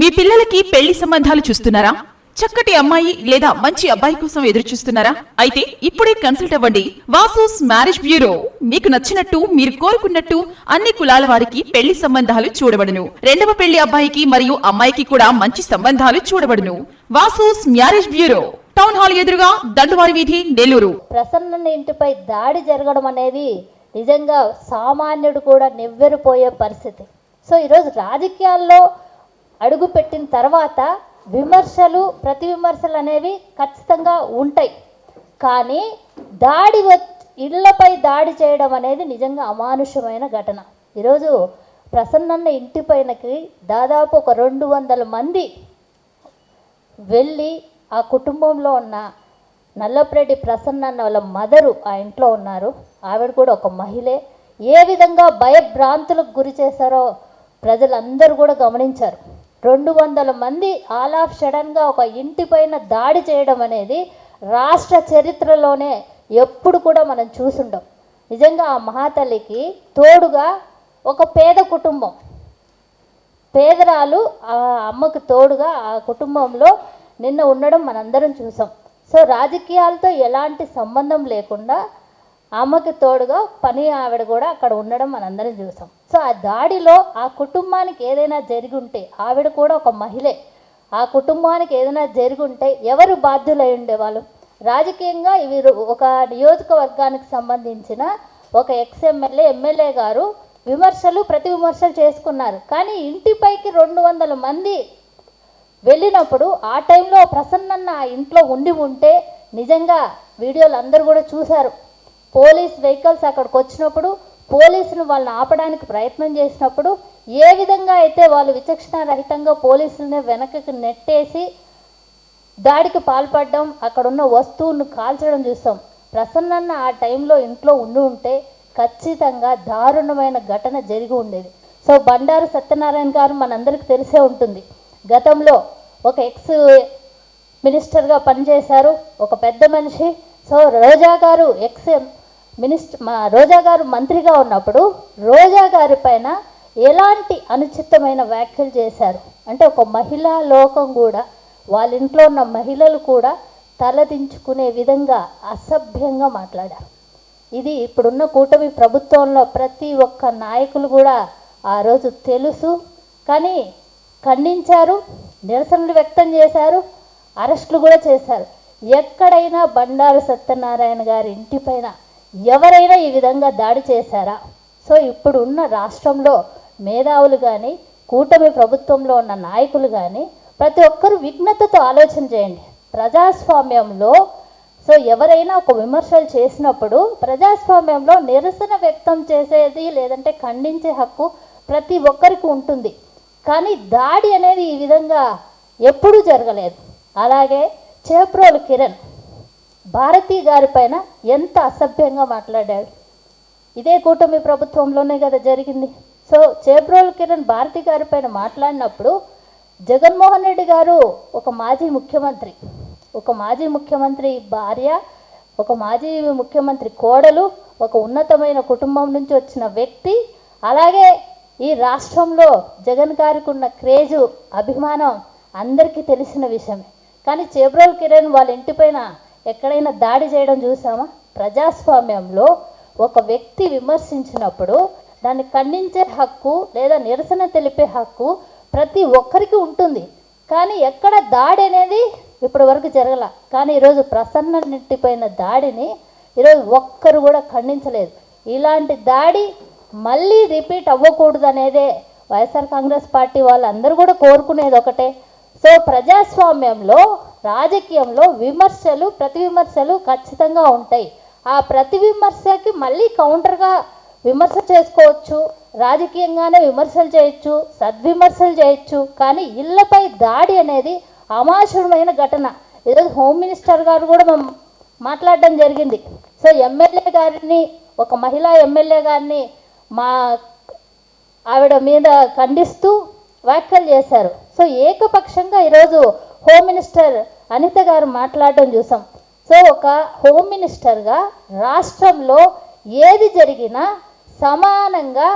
మీ పిల్లలకి పెళ్ళి సంబంధాలు చూస్తున్నారా? చక్కటి అమ్మాయి లేదా మంచి అబ్బాయి కోసం ఎదురు చూస్తున్నారా అయితే ఇప్పుడే కన్సల్ట్ అవ్వండి. Vasu's marriage bureau. మీకు నచ్చినట్టు మీరు కోరుకున్నట్టు అన్ని కులాల వారికి పెళ్ళి సంబంధాలు చూడబడును. రెండవ పెళ్ళి అబ్బాయికి మరియు అమ్మాయికి కూడా మంచి సంబంధాలు చూడబడును. Vasu's marriage bureau. Town hall ఎదురుగా దండువారి వీధి నెల్లూరు. ప్రసన్న ఇంటిపై దాడి జరగడం అనేది నిజంగా సామాన్యుడు కూడా నివ్వెరపోయే పరిస్థితి. సో ఈరోజు రాజకీయాల్లో అడుగుపెట్టిన తర్వాత విమర్శలు ప్రతి విమర్శలు అనేవి ఖచ్చితంగా ఉంటాయి. కానీ దాడి ఇళ్ళపై దాడి చేయడం అనేది నిజంగా అమానుషమైన ఘటన. ఈరోజు ప్రసన్నన్న ఇంటి పైనకి దాదాపు ఒక రెండు వందల మంది వెళ్ళి ఆ కుటుంబంలో ఉన్న నల్లప్రెడ్డి ప్రసన్నన్న వాళ్ళ మదరు ఆ ఇంట్లో ఉన్నారు. ఆవిడ కూడా ఒక మహిళే. ఏ విధంగా భయభ్రాంతులకు గురి చేశారో ప్రజలందరూ కూడా గమనించారు. రెండు వందల మంది ఆల్ ఆఫ్ సడన్గా ఒక ఇంటి పైన దాడి చేయడం అనేది రాష్ట్ర చరిత్రలోనే ఎప్పుడు కూడా మనం చూసుండం నిజంగా ఆ మహాతల్లికి తోడుగా ఒక పేద కుటుంబం పేదరాలు ఆ అమ్మకు తోడుగా ఆ కుటుంబంలో నిన్న ఉండడం మనందరం చూసాం. సో రాజకీయాలతో ఎలాంటి సంబంధం లేకుండా అమ్మకి తోడుగా పని ఆవిడ కూడా అక్కడ ఉండడం మనందరం చూసాం. సో ఆ దాడిలో ఆ కుటుంబానికి ఏదైనా జరిగి ఉంటే ఆవిడ కూడా ఒక మహిళే. ఆ కుటుంబానికి ఏదైనా జరిగి ఉంటే ఎవరు బాధ్యులై ఉండేవాళ్ళు? రాజకీయంగా వీరు ఒక నియోజకవర్గానికి సంబంధించిన ఒక ఎక్స్ ఎమ్మెల్యే ఎమ్మెల్యే గారు విమర్శలు ప్రతి విమర్శలు చేసుకున్నారు. కానీ ఇంటిపైకి రెండు వందల మంది వెళ్ళినప్పుడు ఆ టైంలో ప్రసన్నన్న ఆ ఇంట్లో ఉండి ఉంటే నిజంగా వీడియోలు అందరూ కూడా చూశారు. పోలీస్ వెహికల్స్ అక్కడికి వచ్చినప్పుడు పోలీసులు వాళ్ళని ఆపడానికి ప్రయత్నం చేసినప్పుడు ఏ విధంగా అయితే వాళ్ళు విచక్షణ రహితంగా పోలీసులని వెనకకి నెట్టేసి దాడికి పాల్పడడం అక్కడ ఉన్న వస్తువును కాల్చడం చూస్తాం. ప్రసన్నన్న ఆ టైంలో ఇంట్లో ఉండి ఉంటే ఖచ్చితంగా దారుణమైన ఘటన జరిగి ఉండేది. సో బండారు సత్యనారాయణ గారు మనందరికీ తెలిసే ఉంటుంది. గతంలో ఒక ఎక్స్ మినిస్టర్గా పనిచేశారు ఒక పెద్ద మనిషి. సో రోజా గారు ఎక్స్ మినిస్టర్ మా రోజా గారు మంత్రిగా ఉన్నప్పుడు రోజా గారి పైన ఎలాంటి అనుచితమైన వ్యాఖ్యలు చేశారు? అంటే ఒక మహిళా లోకం కూడా వాళ్ళ ఇంట్లో ఉన్న మహిళలు కూడా తలదించుకునే విధంగా అసభ్యంగా మాట్లాడారు. ఇది ఇప్పుడున్న కూటమి ప్రభుత్వంలో ప్రతి ఒక్క నాయకులు కూడా ఆ రోజు తెలుసు. కానీ ఖండించారు నిరసనలు వ్యక్తం చేశారు అరెస్టులు కూడా చేశారు. ఎక్కడైనా బండారు సత్యనారాయణ గారి ఇంటిపైన ఎవరైనా ఈ విధంగా దాడి చేశారా? సో ఇప్పుడు ఉన్న రాష్ట్రంలో మేధావులు కానీ కూటమి ప్రభుత్వంలో ఉన్న నాయకులు కానీ ప్రతి ఒక్కరూ విఘ్నతతో ఆలోచన చేయండి. ప్రజాస్వామ్యంలో సో ఎవరైనా ఒక విమర్శలు చేసినప్పుడు ప్రజాస్వామ్యంలో నిరసన వ్యక్తం చేసేది లేదంటే ఖండించే హక్కు ప్రతి ఒక్కరికి ఉంటుంది. కానీ దాడి అనేది ఈ విధంగా ఎప్పుడూ జరగలేదు. అలాగే చేప్రోలు కిరణ్ భారతి గారి పైన ఎంత అసభ్యంగా మాట్లాడాడు ఇదే కూటమి ప్రభుత్వంలోనే కదా జరిగింది. సో చేబ్రోల్ కిరణ్ భారతి గారి పైన మాట్లాడినప్పుడు జగన్మోహన్ రెడ్డి గారు ఒక మాజీ ముఖ్యమంత్రి ఒక మాజీ ముఖ్యమంత్రి భార్య ఒక మాజీ ముఖ్యమంత్రి కోడలు ఒక ఉన్నతమైన కుటుంబం నుంచి వచ్చిన వ్యక్తి అలాగే ఈ రాష్ట్రంలో జగన్ గారికి ఉన్న క్రేజు అభిమానం అందరికీ తెలిసిన విషయమే. కానీ చేబ్రోల్ కిరణ్ వాళ్ళ ఇంటిపైన ఎక్కడైనా దాడి చేయడం చూసామా? ప్రజాస్వామ్యంలో ఒక వ్యక్తి విమర్శించినప్పుడు దాన్ని ఖండించే హక్కు లేదా నిరసన తెలిపే హక్కు ప్రతి ఒక్కరికి ఉంటుంది. కానీ ఎక్కడ దాడి అనేది ఇప్పటి వరకు జరగల. కానీ ఈరోజు ప్రసన్న నెట్టిపోయిన దాడిని ఈరోజు ఒక్కరు కూడా ఖండించలేదు. ఇలాంటి దాడి మళ్ళీ రిపీట్ అవ్వకూడదు అనేదే వైఎస్ఆర్ కాంగ్రెస్ పార్టీ వాళ్ళందరూ కూడా కోరుకునేది ఒకటే. సో ప్రజాస్వామ్యంలో రాజకీయంలో విమర్శలు ప్రతి విమర్శలు ఖచ్చితంగా ఉంటాయి. ఆ ప్రతి విమర్శకి మళ్ళీ కౌంటర్గా విమర్శ చేసుకోవచ్చు రాజకీయంగానే విమర్శలు చేయొచ్చు సద్విమర్శలు చేయొచ్చు కానీ ఇళ్ళపై దాడి అనేది అమానుషమైన ఘటన. ఈరోజు హోమ్ మినిస్టర్ గారు కూడా మనం మాట్లాడడం జరిగింది. సో ఎమ్మెల్యే గారిని ఒక మహిళా ఎమ్మెల్యే గారిని మా ఆవిడ మీద ఖండిస్తూ వ్యాఖ్యలు చేశారు. సో ఏకపక్షంగా ఈరోజు హోమ్ మినిస్టర్ అనిత గారు మాట్లాడటం చూసాం. సో ఒక హోమ్ మినిస్టర్గా రాష్ట్రంలో ఏది జరిగినా సమానంగా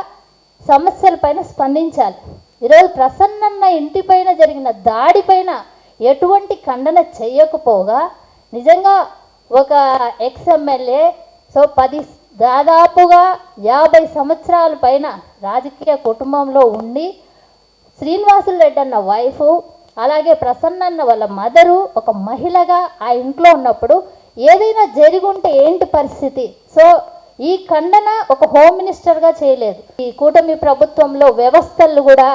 సమస్యలపైన స్పందించాలి. ఈరోజు ప్రసన్నన్న ఇంటిపైన జరిగిన దాడిపైన ఎటువంటి ఖండన చేయకపోగా నిజంగా ఒక ఎక్స్ ఎమ్మెల్యే సో పది దాదాపుగా యాభై సంవత్సరాల పైన రాజకీయ కుటుంబంలో ఉండి శ్రీనివాసులు రెడ్డి అన్న వైఫ్ అలాగే ప్రసన్నన్న వాళ్ళ మదరు ఒక మహిళగా ఆ ఇంట్లో ఉన్నప్పుడు ఏదైనా జరిగి ఉంటే ఏంటి పరిస్థితి? సో ఈ ఖండన ఒక హోమ్ మినిస్టర్గా చేయలేదు. ఈ కూటమి ప్రభుత్వంలో వ్యవస్థలు కూడా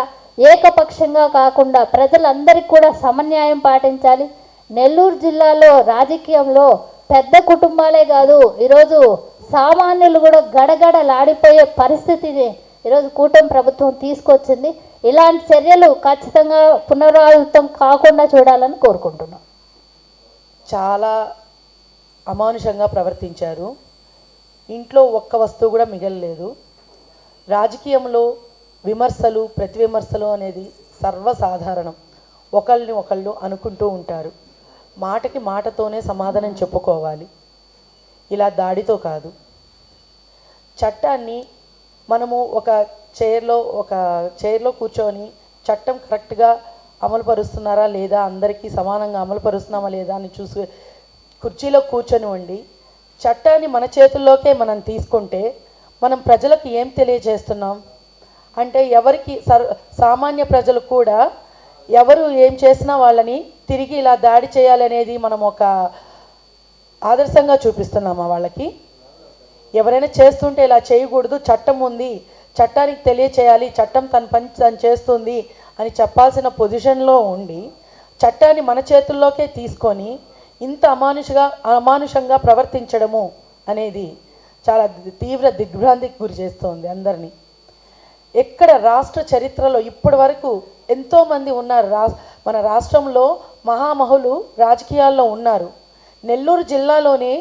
ఏకపక్షంగా కాకుండా ప్రజలందరికీ కూడా సమన్యాయం పాటించాలి. నెల్లూరు జిల్లాలో రాజకీయంలో పెద్ద కుటుంబాలే కాదు ఈరోజు సామాన్యులు కూడా గడగడలాడిపోయే పరిస్థితిని ఈరోజు కూటమి ప్రభుత్వం తీసుకొచ్చింది. ఇలాంటి చర్యలు ఖచ్చితంగా పునరావృతం కాకుండా చూడాలని కోరుకుంటున్నాం. చాలా అమానుషంగా ప్రవర్తించారు. ఇంట్లో ఒక్క వస్తువు కూడా మిగలలేదు. రాజకీయంలో విమర్శలు ప్రతి విమర్శలు అనేది సర్వసాధారణం. ఒకళ్ళని ఒకళ్ళు అనుకుంటూ ఉంటారు. మాటకి మాటతోనే సమాధానం చెప్పుకోవాలి. ఇలా దాడితో కాదు. చట్టాన్ని మనము ఒక చైర్లో ఒక చైర్లో కూర్చొని చట్టం కరెక్ట్గా అమలు పరుస్తున్నారా లేదా అందరికీ సమానంగా అమలు పరుస్తున్నామా లేదా అని చూసి కుర్చీలో కూర్చొని ఉండి చట్టాన్ని మన చేతుల్లోకే మనం తీసుకుంటే మనం ప్రజలకు ఏం తెలియజేస్తున్నాం? అంటే ఎవరికి సర్ సామాన్య ప్రజలు కూడా ఎవరు ఏం చేసినా వాళ్ళని తిరిగి ఇలా దాడి చేయాలనేది మనం ఒక ఆదర్శంగా చూపిస్తున్నామా వాళ్ళకి? ఎవరైనా చేస్తుంటే ఇలా చేయకూడదు చట్టం ఉంది చట్టానికి తెలియచేయాలి చట్టం తన పని తను చేస్తుంది అని చెప్పాల్సిన పొజిషన్లో ఉండి చట్టాన్ని మన చేతుల్లోకే తీసుకొని ఇంత అమానుషగా అమానుషంగా ప్రవర్తించడము అనేది చాలా తీవ్ర దిగ్భ్రాంతికి గురి చేస్తోంది అందరినీ. ఎక్కడ రాష్ట్ర చరిత్రలో ఇప్పటి వరకు ఎంతోమంది ఉన్నారు రా మన రాష్ట్రంలో మహామహులు రాజకీయాల్లో ఉన్నారు. నెల్లూరు జిల్లాలోనే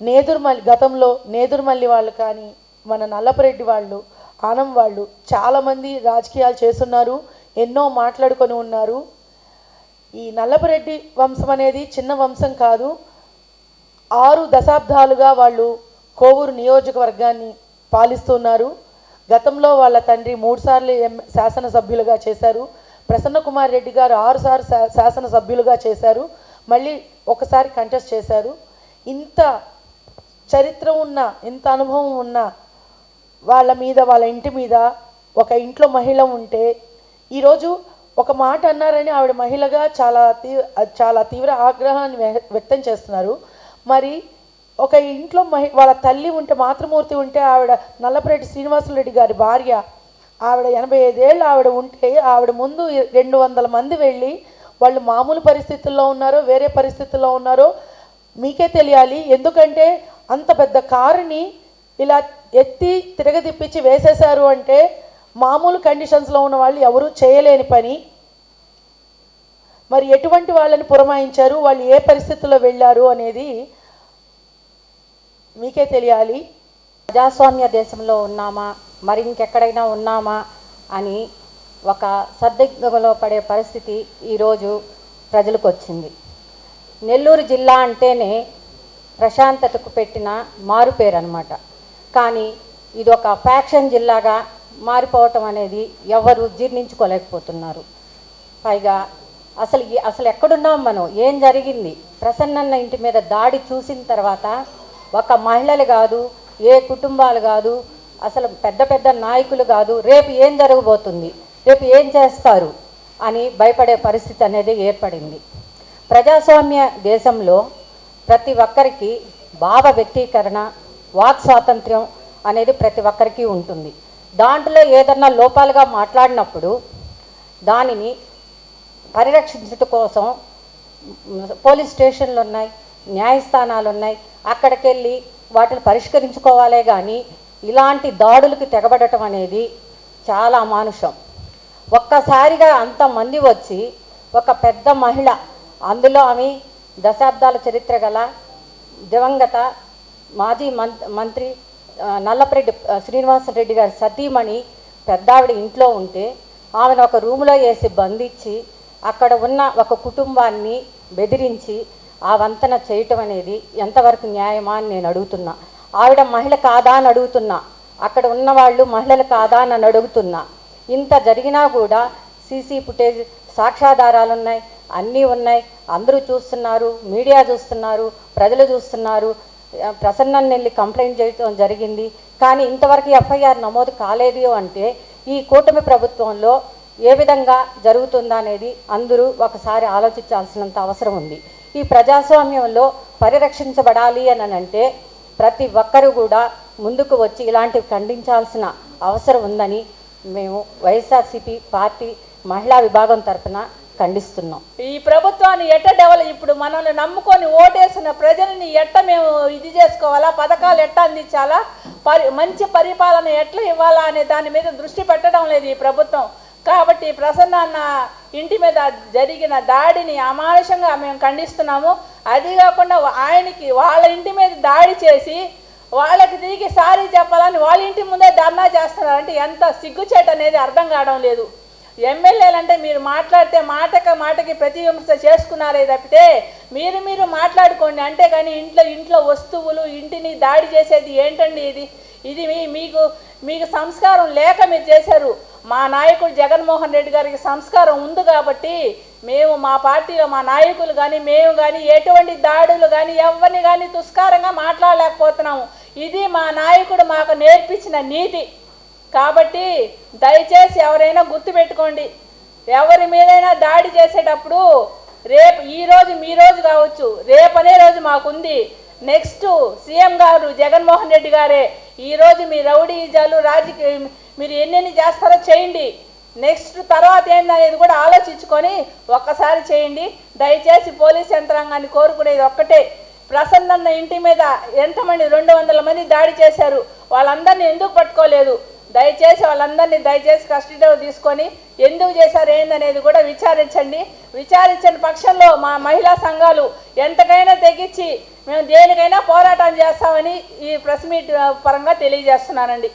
నేదురుమల్లి గతంలో నేదురుమల్లి వాళ్ళు కానీ మన నల్లపరెడ్డి వాళ్ళు ఆనం వాళ్ళు చాలామంది రాజకీయాలు చేస్తున్నారు ఎన్నో మాట్లాడుకొని ఉన్నారు. ఈ నల్లపరెడ్డి వంశం అనేది చిన్న వంశం కాదు. ఆరు దశాబ్దాలుగా వాళ్ళు కోవూరు నియోజకవర్గాన్ని పాలిస్తున్నారు. గతంలో వాళ్ళ తండ్రి మూడుసార్లు ఎం శాసనసభ్యులుగా చేశారు. ప్రసన్న కుమార్ రెడ్డి గారు ఆరుసార్లు శా శాసనసభ్యులుగా చేశారు. మళ్ళీ ఒకసారి కంటెస్ట్ చేశారు. ఇంత చరిత్ర ఉన్న ఇంత అనుభవం ఉన్న వాళ్ళ మీద వాళ్ళ ఇంటి మీద ఒక ఇంట్లో మహిళ ఉంటే ఈరోజు ఒక మాట అన్నారని ఆవిడ మహిళగా చాలా తీ చాలా తీవ్ర ఆగ్రహాన్ని వ్య- వ్యక్తం చేస్తున్నారు. మరి ఒక ఇంట్లో మహి వాళ్ళ తల్లి ఉంటే మాతృమూర్తి ఉంటే ఆవిడ నల్లపరెడ్డి శ్రీనివాసరెడ్డి గారి భార్య ఆవిడ ఎనభై ఐదేళ్ళు ఆవిడ ఉంటే ఆవిడ ముందు రెండు వందల మంది వెళ్ళి వాళ్ళు మామూలు పరిస్థితుల్లో ఉన్నారో వేరే పరిస్థితుల్లో ఉన్నారో మీకే తెలియాలి. ఎందుకంటే అంత పెద్ద కారుని ఇలా ఎత్తి తిరగదిప్పించి వేసేశారు అంటే మామూలు కండిషన్స్లో ఉన్న వాళ్ళు ఎవరూ చేయలేని పని. మరి ఎటువంటి వాళ్ళని పురమాయించారు? వాళ్ళు ఏ పరిస్థితుల్లో వెళ్ళారు అనేది మీకే తెలియాలి. ప్రజాస్వామ్య దేశంలో ఉన్నామా? మరి ఇంకెక్కడైనా ఉన్నామా? అని ఒక సందిగ్ధంలో పడే పరిస్థితి ఈరోజు ప్రజలకు వచ్చింది నెల్లూరు జిల్లా అంటేనే ప్రశాంతతకు పెట్టిన మారుపేరు అనమాట కానీ ఇది ఒక ఫ్యాక్షన్ జిల్లాగా మారిపోవటం అనేది ఎవరు జీర్ణించుకోలేకపోతున్నారు. పైగా అసలు అసలు ఎక్కడున్నాం మనం? ఏం జరిగింది? ప్రసన్నన్న ఇంటి మీద దాడి చూసిన తర్వాత ఒక మహిళలు కాదు ఏ కుటుంబాలు కాదు అసలు పెద్ద పెద్ద నాయకులు కాదు రేపు ఏం జరగబోతుంది? రేపు ఏం చేస్తారు? అని భయపడే పరిస్థితి అనేది ఏర్పడింది. ప్రజాస్వామ్య దేశంలో ప్రతి ఒక్కరికి భావ వ్యక్తీకరణ వాక్ స్వాతంత్ర్యం అనేది ప్రతి ఒక్కరికి ఉంటుంది. దాంట్లో ఏదన్నా లోపాలుగా మాట్లాడినప్పుడు దానిని పరిరక్షించడం కోసం పోలీస్ స్టేషన్లు ఉన్నాయి న్యాయస్థానాలు ఉన్నాయి అక్కడికి వెళ్ళి వాటిని పరిష్కరించుకోవాలే కానీ ఇలాంటి దాడులకు తెగబడటం అనేది చాలా అమానుషం. ఒక్కసారిగా అంతమంది వచ్చి ఒక పెద్ద మహిళ అందులో ఆమె దశాబ్దాల చరిత్ర గల దివంగత మాజీ మం- మంత్రి నల్లపరెడ్డి ఆ, శ్రీనివాసరెడ్డి గారి సతీమణి పెద్దావిడ ఇంట్లో ఉంటే ఆమెను ఒక రూములో వేసి బంధించి అక్కడ ఉన్న ఒక కుటుంబాన్ని బెదిరించి ఆ వంతన చేయటం అనేది ఎంతవరకు న్యాయమా అని నేను అడుగుతున్నా. ఆవిడ మహిళ కాదా అని అడుగుతున్నా. అక్కడ ఉన్న వాళ్ళు మహిళలు కాదా అని అడుగుతున్నా. ఇంత జరిగినా కూడా సీసీ ఫుటేజ్ సాక్ష్యాధారాలు ఉన్నాయి అన్నీ ఉన్నాయి. అందరూ చూస్తున్నారు మీడియా చూస్తున్నారు ప్రజలు చూస్తున్నారు. ప్రసన్నని వెళ్ళి కంప్లైంట్ చేయడం జరిగింది. కానీ ఇంతవరకు ఎఫ్ఐఆర్ నమోదు కాలేదు అంటే ఈ కూటమి ప్రభుత్వంలో ఏ విధంగా జరుగుతుందా అనేది అందరూ ఒకసారి ఆలోచించాల్సినంత అవసరం ఉంది. ఈ ప్రజాస్వామ్యంలో పరిరక్షించబడాలి అని అంటే ప్రతి ఒక్కరూ కూడా ముందుకు వచ్చి ఇలాంటివి ఖండించాల్సిన అవసరం ఉందని మేము వైఎస్ఆర్సీపీ పార్టీ మహిళా విభాగం తరఫున ఖండిస్తున్నాం. ఈ ప్రభుత్వాన్ని ఎట్ట డెవలప్ ఇప్పుడు మనల్ని నమ్ముకొని ఓటేసిన ప్రజల్ని ఎట్ట మేము ఇది చేసుకోవాలా? పథకాలు ఎట్ట అందించాలా? పరి మంచి పరిపాలన ఎట్లా ఇవ్వాలా అనే దాని మీద దృష్టి పెట్టడం లేదు ఈ ప్రభుత్వం. కాబట్టి ప్రసన్న అన్న ఇంటి మీద జరిగిన దాడిని అమానుషంగా మేము ఖండిస్తున్నాము. అది కాకుండా ఆయనకి వాళ్ళ ఇంటి మీద దాడి చేసి వాళ్ళకి తిరిగి సారీ చెప్పాలని వాళ్ళ ఇంటి ముందే ధర్నా చేస్తున్నారు అంటే ఎంత సిగ్గుచేట అనేది అర్థం కావడం లేదు. ఎమ్మెల్యేలంటే మీరు మాట్లాడితే మాటక మాటకి ప్రతి విమర్శ చేసుకున్నారే తప్పితే మీరు మీరు మాట్లాడుకోండి. అంటే కానీ ఇంట్లో ఇంట్లో వస్తువులు ఇంటిని దాడి చేసేది ఏంటండి ఇది? ఇది మీ మీకు మీకు సంస్కారం లేక మీరు చేశారు. మా నాయకుడు జగన్మోహన్ రెడ్డి గారికి సంస్కారం ఉంది కాబట్టి మేము మా పార్టీలో మా నాయకులు కానీ మేము కానీ ఎటువంటి దాడులు కానీ ఎవరిని కానీ దుష్కారంగా మాట్లాడలేకపోతున్నాము. ఇది మా నాయకుడు మాకు నేర్పించిన నీతి. కాబట్టి దయచేసి ఎవరైనా గుర్తుపెట్టుకోండి ఎవరి మీదైనా దాడి చేసేటప్పుడు రేపు ఈరోజు మీ రోజు కావచ్చు రేపనే రోజు మాకుంది. నెక్స్ట్ సీఎం గారు జగన్మోహన్ రెడ్డి గారే ఈరోజు మీ రౌడీజాలు రాజకీయ మీరు ఎన్నెన్ని చేస్తారో చేయండి. నెక్స్ట్ తర్వాత ఏందనేది కూడా ఆలోచించుకొని ఒక్కసారి చేయండి. దయచేసి పోలీస్ యంత్రాంగాన్ని కోరుకునేది ఒక్కటే. ప్రసన్నన్న ఇంటి మీద ఎంతమంది రెండు వందల మంది దాడి చేశారు. వాళ్ళందరినీ ఎందుకు పట్టుకోలేదు? దయచేసి వాళ్ళందరినీ దయచేసి కస్టడీలో తీసుకొని ఎందుకు చేశారు ఏందనేది కూడా విచారించండి. విచారించని పక్షంలో మా మహిళా సంఘాలు ఎంతకైనా తెగించి మేము దేనికైనా పోరాటం చేస్తామని ఈ ప్రెస్ మీట్ పరంగా తెలియజేస్తున్నానండి.